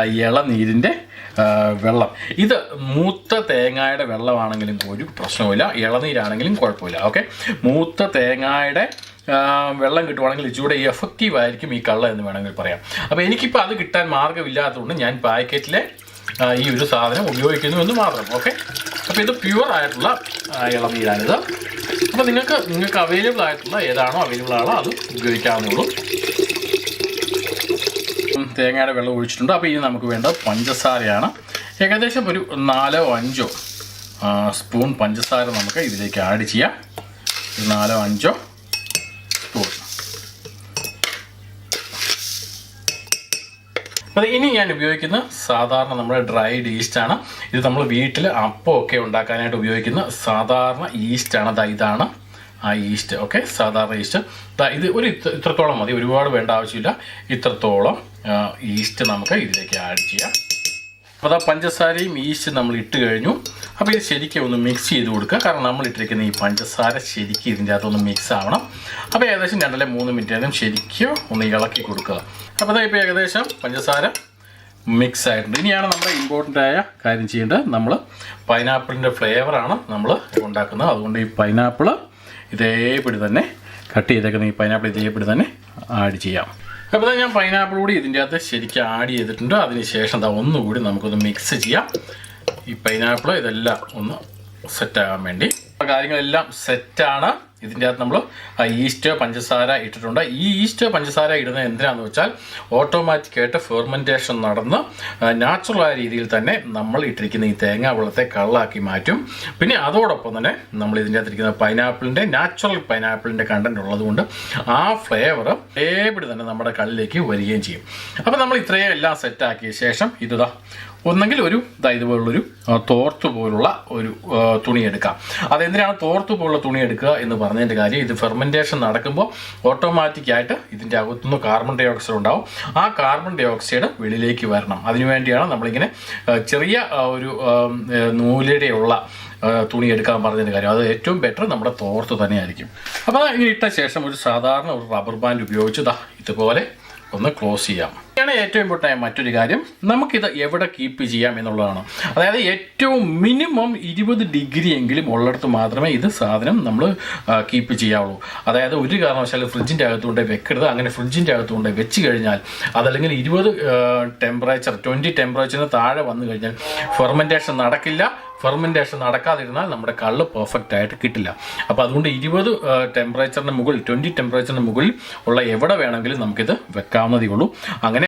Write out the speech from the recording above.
ഇളനീരിന്റെ വെള്ളം. ഇത് മൂത്ത തേങ്ങയുടെ വെള്ളമാണെങ്കിലും ഒരു പ്രശ്നവുമില്ല. ഇളനീരാണെങ്കിലും കുഴപ്പമില്ല. ഓക്കെ? മൂത്ത തേങ്ങയുടെ വെള്ളം കിട്ടുവാണെങ്കിൽ ഇച്ചിലൂടെ എഫക്റ്റീവ് ആയിരിക്കും ഈ കള്ള എന്ന് വേണമെങ്കിൽ പറയാം. അപ്പോൾ എനിക്കിപ്പോൾ അത് കിട്ടാൻ മാർഗമില്ലാത്തതുകൊണ്ട് ഞാൻ പാക്കറ്റിലെ ഈ ഒരു സാധനം ഉപയോഗിക്കുന്നു എന്ന് മാത്രം. ഓക്കെ? അപ്പോൾ ഇത് പ്യുവർ ആയിട്ടുള്ള ഇളനീരാണിത് അപ്പോൾ നിങ്ങൾക്ക് നിങ്ങൾക്ക് അവൈലബിൾ ആയിട്ടുള്ള ഏതാണോ അവൈലബിൾ ആണോ അത് ഉപയോഗിക്കാവുന്നുള്ളൂ തേങ്ങയുടെ വെള്ളം ഒഴിച്ചിട്ടുണ്ട്. അപ്പോൾ ഇനി നമുക്ക് വേണ്ട പഞ്ചസാരയാണ്. ഏകദേശം ഒരു നാലോ അഞ്ചോ സ്പൂൺ പഞ്ചസാര നമുക്ക് ഇതിലേക്ക് ആഡ് ചെയ്യാം. നാലോ അഞ്ചോ സ്പൂൺ. അപ്പോൾ ഇനി ഞാൻ ഉപയോഗിക്കുന്ന സാധാരണ നമ്മുടെ ഡ്രൈഡ് ഈസ്റ്റാണ് ഇത് നമ്മൾ വീട്ടിൽ അപ്പമൊക്കെ ഉണ്ടാക്കാനായിട്ട് ഉപയോഗിക്കുന്ന സാധാരണ ഈസ്റ്റാണ് ദാ ഇതാണ്. ആ ഈസ്റ്റ് ഓക്കെ സാധാരണ ഈസ്റ്റ് ഇത് ഒരു ഇത്ര- ഇത്രത്തോളം മതി. ഒരുപാട് വേണ്ട ആവശ്യമില്ല. ഇത്രത്തോളം ഈസ്റ്റ് നമുക്ക് ഇതിലേക്ക് ആഡ് ചെയ്യാം. അപ്പോൾ അതാ പഞ്ചസാരയും ഈസ്റ്റ് നമ്മൾ ഇട്ട് കഴിഞ്ഞു. അപ്പോൾ ഇത് ശരിക്കും ഒന്ന് മിക്സ് ചെയ്ത് കൊടുക്കുക. കാരണം നമ്മൾ ഇട്ടിരിക്കുന്ന ഈ പഞ്ചസാര ശരിക്കും ഇതിന്റെ അകത്തൊന്ന് മിക്സ് ആവണം. അപ്പോൾ ഏകദേശം രണ്ടല്ലേ മൂന്ന് മിനിറ്റ് നേരം ശരിക്കും ഒന്ന് ഇളക്കി കൊടുക്കുക. അപ്പോൾ അതായത് ഇപ്പോൾ ഏകദേശം പഞ്ചസാര മിക്സ് ആയിട്ടുണ്ട്. ഇനിയാണ് നമ്മുടെ ഇമ്പോർട്ടന്റ് ആയ കാര്യം ചെയ്യേണ്ടത്. നമ്മൾ പൈനാപ്പിളിന്റെ ഫ്ലേവറാണ് നമ്മൾ ഉണ്ടാക്കുന്നത്. അതുകൊണ്ട് ഈ പൈനാപ്പിൾ ഇതേപടി തന്നെ കട്ട് ചെയ്തേക്കുന്ന ഈ പൈനാപ്പിൾ ഇതേപടി തന്നെ ആഡ് ചെയ്യാം. അപ്പോൾ ഞാൻ പൈനാപ്പിൾ കൂടി ഇതിന്റെ അകത്ത് ശരിക്കും ആഡ് ചെയ്തിട്ടുണ്ട്. അതിന് ശേഷം ദാ ഒന്നുകൂടി നമുക്കൊന്ന് മിക്സ് ചെയ്യാം. ഈ പൈനാപ്പിൾ ഇതെല്ലാം ഒന്ന് സെറ്റാകാൻ വേണ്ടി. കാര്യങ്ങളെല്ലാം സെറ്റാണ് ഇതിന്റെ അകത്ത് നമ്മൾ ഈസ്റ്റ് പഞ്ചസാര ഇട്ടിട്ടുണ്ട്. ഈ ഈസ്റ്റ് പഞ്ചസാര ഇടുന്നത് എന്തിനാണെന്ന് വെച്ചാൽ ഓട്ടോമാറ്റിക്കായിട്ട് ഫെർമെന്റേഷൻ നടന്ന് നാച്ചുറലായ രീതിയിൽ തന്നെ നമ്മൾ ഇട്ടിരിക്കുന്ന ഈ തേങ്ങാ വെള്ളത്തെ കള്ളാക്കി മാറ്റും. പിന്നെ അതോടൊപ്പം തന്നെ നമ്മൾ ഇതിന്റെ അകത്തിരിക്കുന്ന പൈനാപ്പിളിന്റെ നാച്ചുറൽ പൈനാപ്പിളിന്റെ കണ്ടന്റ് ഉള്ളതുകൊണ്ട് ആ ഫ്ലേവർ ഏപിടി തന്നെ നമ്മുടെ കള്ളിലേക്ക് വരികയും ചെയ്യും. അപ്പോൾ നമ്മൾ ഇത്രയും എല്ലാം സെറ്റാക്കിയ ശേഷം ഇതാ ഒന്നെങ്കിൽ ഒരു ഇതുപോലുള്ളൊരു തോർത്ത് പോലുള്ള ഒരു തുണി എടുക്കാം. അതെന്തിനാണ് തോർത്ത് പോലുള്ള തുണി എടുക്കുക എന്ന് പറഞ്ഞതിന്റെ കാര്യം ഇത് ഫെർമെന്റേഷൻ നടക്കുമ്പോൾ ഓട്ടോമാറ്റിക്കായിട്ട് ഇതിന്റെ അകത്തുനിന്ന് കാർബൺ ഡൈ ഓക്സൈഡ് ഉണ്ടാവും. ആ കാർബൺ ഡൈ ഓക്സൈഡ് വെളിയിലേക്ക് വരണം. അതിനുവേണ്ടിയാണ് നമ്മളിങ്ങനെ ചെറിയ ഒരു നൂലിടെയുള്ള തുണി എടുക്കാൻ പറഞ്ഞതിന്റെ കാര്യം. അത് ഏറ്റവും ബെറ്റർ നമ്മുടെ തോർത്ത് തന്നെയായിരിക്കും. അപ്പോൾ ഇട്ട ശേഷം ഒരു സാധാരണ ഒരു റബ്ബർ ബാൻഡ് ഉപയോഗിച്ച് ഇതുപോലെ ഒന്ന് ക്ലോസ് ചെയ്യാം. ഇതാണ് ഏറ്റവും ഇമ്പോർട്ടന്റ് ആയ മറ്റൊരു കാര്യം നമുക്കിത് എവിടെ കീപ്പ് ചെയ്യാം എന്നുള്ളതാണ്. അതായത് ഏറ്റവും മിനിമം ഇരുപത് ഡിഗ്രി എങ്കിലും ഉള്ളിടത്ത് മാത്രമേ ഇത് സാധനം നമ്മൾ കീപ്പ് ചെയ്യാവുള്ളൂ. അതായത് ഒരു കാരണവശാലും ഫ്രിഡ്ജിന്റെ അകത്തുകൊണ്ട് വെക്കരുത്. അങ്ങനെ ഫ്രിഡ്ജിന്റെ അകത്തുകൊണ്ട് വെച്ച് കഴിഞ്ഞാൽ അതല്ലെങ്കിൽ ഇരുപത് ടെമ്പറേച്ചർ ട്വന്റി ടെമ്പറേച്ചറിന് താഴെ വന്നു കഴിഞ്ഞാൽ ഫെർമെന്റേഷൻ നടക്കില്ല. ഫെർമെന്റേഷൻ നടക്കാതിരുന്നാൽ നമ്മുടെ കള്ള് പെർഫെക്റ്റ് ആയിട്ട് കിട്ടില്ല. അപ്പോൾ അതുകൊണ്ട് ഇരുപത് ടെമ്പറേച്ചറിന് മുകളിൽ ട്വന്റി ടെമ്പറേച്ചറിന് മുകളിൽ ഉള്ള എവിടെ വേണമെങ്കിലും നമുക്കിത് വെക്കാവുന്നതേ ഉള്ളൂ. അങ്ങനെ